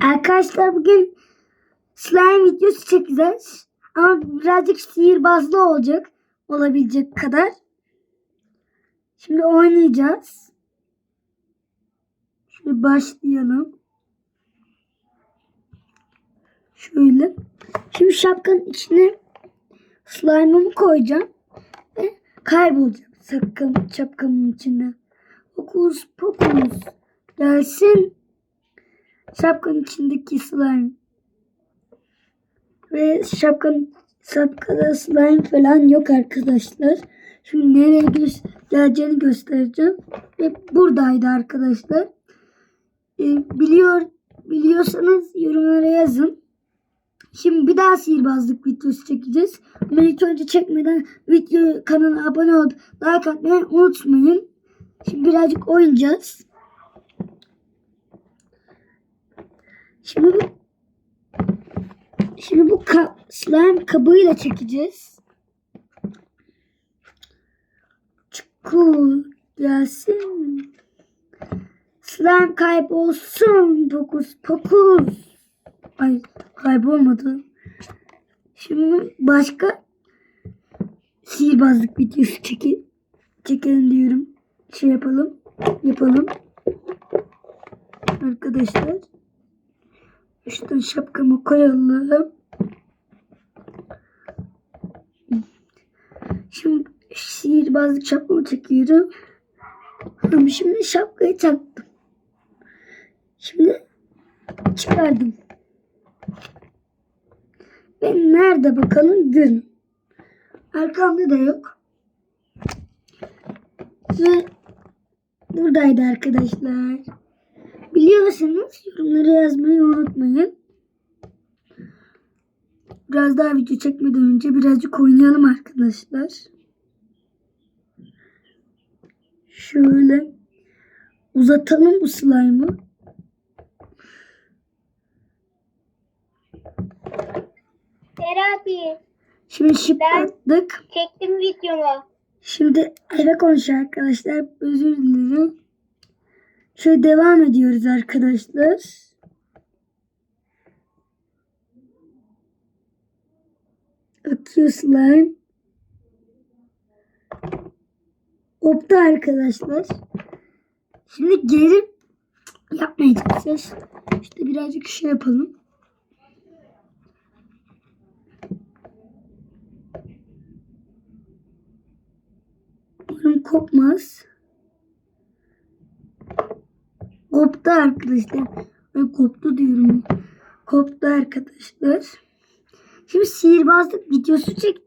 Arkadaşlar bugün slime videosu çekeceğiz. Ama birazcık sihirbazlı olacak. Olabilecek kadar. Şimdi oynayacağız. Şöyle başlayalım. Şöyle. Şimdi şapkanın içine slime'ımı koyacağım. Ve kaybolacağım. Sakın şapkanın içinde. Fokus pokus. Gelsin. Şapkanın içindeki slime. Ve şapkanın şapkada slime falan yok arkadaşlar. Şimdi nereye geleceğini göstereceğim. Ve buradaydı arkadaşlar. Ee, biliyor biliyorsanız yorumlara yazın. Şimdi bir daha sihirbazlık videosu çekeceğiz. Ama ilk önce çekmeden video kanala abone olup like atmayı unutmayın. Şimdi birazcık oynayacağız. Şimdi bu Şimdi bu ka- slime kabıyla çekeceğiz. Çukur gelsin. Slime kaybolsun. Pokus pokus. Ay kaybolmadı. Şimdi başka sihirbazlık videosu çekin. Çekelim diyorum. Şey yapalım. Yapalım. Arkadaşlar. İşte şapkamı koyalım. Şimdi sihirbazlık şapkamı çekiyorum. Ama şimdi şapkayı taktım. Şimdi çıkardım. Ve nerede bakalım görün. Arkamda da yok. Ve buradaydı arkadaşlar. Biliyorsanız yorumlara yazmayı unutmayın. Biraz daha video çekmeden önce birazcık oynayalım arkadaşlar. Şöyle uzatalım bu slime'ı. Terapi. Şimdi şıplattık. Çektim videomu. Şimdi eve konuşuyor arkadaşlar. Özür dilerim. Şöyle devam ediyoruz arkadaşlar. Akıyor slime. Optu arkadaşlar. Şimdi geri yapmaya çalışacağız. İşte birazcık şey yapalım. Umarım kopmaz. Koptu arkadaşlar. Ay koptu diyorum. Koptu arkadaşlar. Şimdi sihirbazlık videosu çek.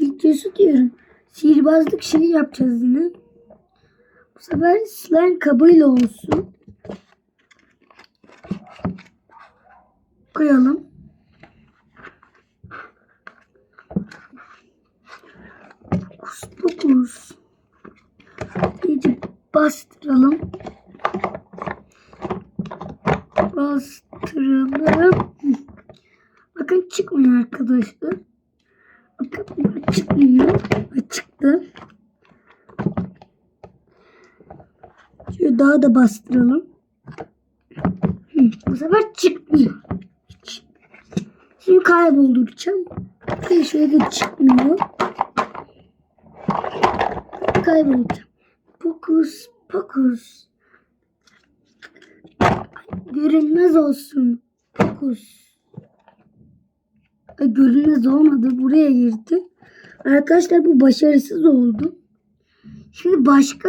Videosu diyorum. Sihirbazlık şeyi yapacağız yine. Bu sefer slime kabıyla olsun. Koyalım. Fokus fokus. İyice bastıralım. Bastıralım. Bakın çıkmıyor arkadaşlar. Bakın çıkmıyor. Çıktı. Şöyle daha da bastıralım. Bu sefer çıkmıyor. Şimdi kaybolduracağım. Bakın şöyle de çıkmıyor. Kaybolacağım. Fokus fokus. Görünmez olsun. Fokus. Ay, görünmez olmadı. Buraya girdi. Arkadaşlar bu başarısız oldu. Şimdi başka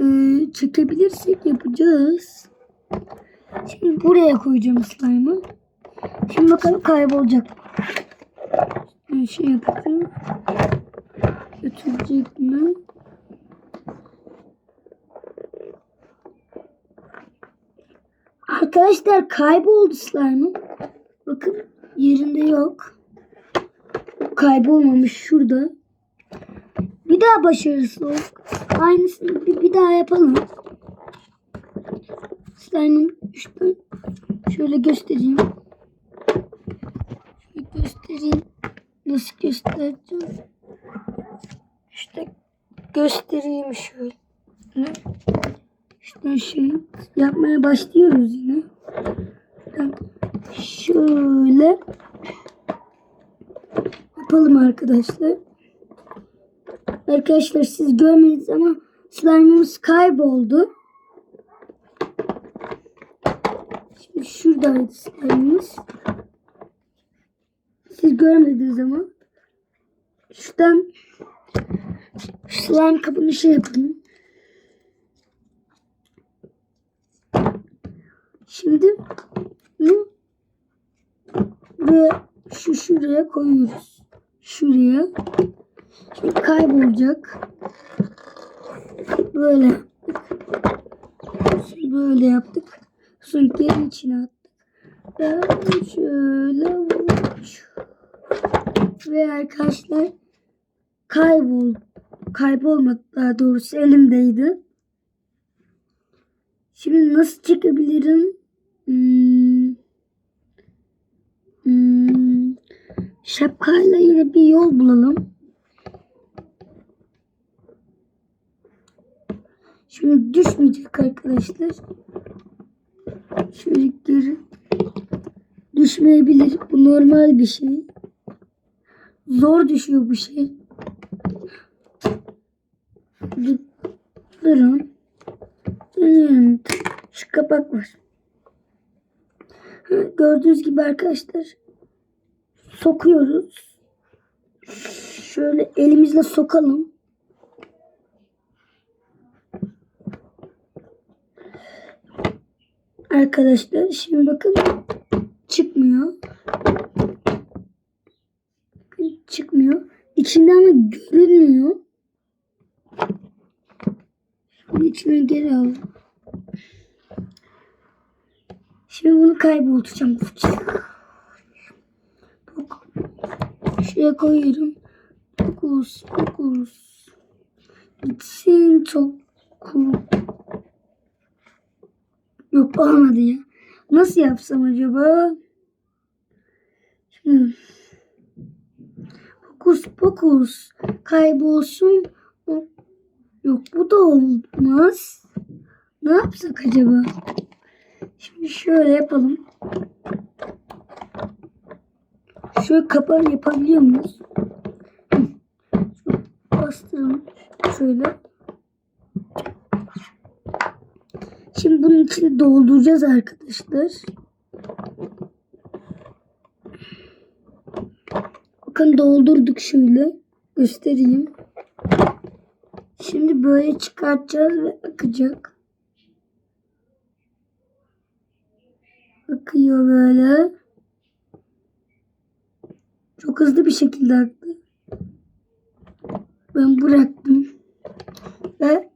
e, çekebilirsek yapacağız. Şimdi buraya koyacağım slime'ı. Şimdi bakalım kaybolacak. Bir şey yapacağım. Götürecek mi? Arkadaşlar kayboldu slime'ım. Bakın yerinde yok. Kaybolmamış şurada. Bir daha başarısız olduk. Aynısını bir, bir daha yapalım. Slime'ım işte şöyle göstereyim. Şöyle göstereyim. Nasıl göstereceğim? İşte göstereyim şöyle. İşte şey yapmaya başlıyoruz yine. Şöyle yapalım arkadaşlar. Arkadaşlar siz görmediniz ama slime'ımız kayboldu. Şimdi şuradaydı slime'ımız. Siz görmediniz ama. Şuradan slime kabını şey yapayım. Şimdi bunu buraya şu şuraya koyuyoruz. Şuraya. Şimdi kaybolacak. Böyle yaptık. Böyle yaptık. Sonra geri içine attık. Ve şöyle ve arkadaşlar kaybol kaybolmadı daha doğrusu elimdeydi. Şimdi nasıl çekebilirim? Hmm. Hmm. Şapkayla yine bir yol bulalım. Şimdi düşmeyecek arkadaşlar. Geri düşmeyebilir. Bu normal bir şey. Zor düşüyor bu şey. Dur, durun. Şu kapak var. Gördüğünüz gibi arkadaşlar sokuyoruz. Şöyle elimizle sokalım. Arkadaşlar şimdi bakın çıkmıyor. Çıkmıyor. İçinde ama görünmüyor. Şimdi içine geri al. Şimdi bunu kayboltacağım. Bak. Şuraya koyuyorum. Fokus, fokus. Gitsin çok cool. Yok olmadı ya. Nasıl yapsam acaba? Şimdi fokus fokus kaybolsun. Yok bu da olmaz. Ne yapsak acaba? Şimdi şöyle yapalım. Şöyle kapağı yapabiliyor muyuz? Hı. Bastıralım. Şöyle. Şimdi bunun içini dolduracağız arkadaşlar. Bakın doldurduk şöyle. Göstereyim. Şimdi böyle çıkartacağız ve akacak. Akıyor böyle. Çok hızlı bir şekilde aktı. Ben bıraktım. Ve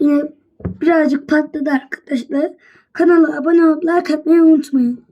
yine birazcık patladı arkadaşlar. Kanala abone olup like atmayı unutmayın.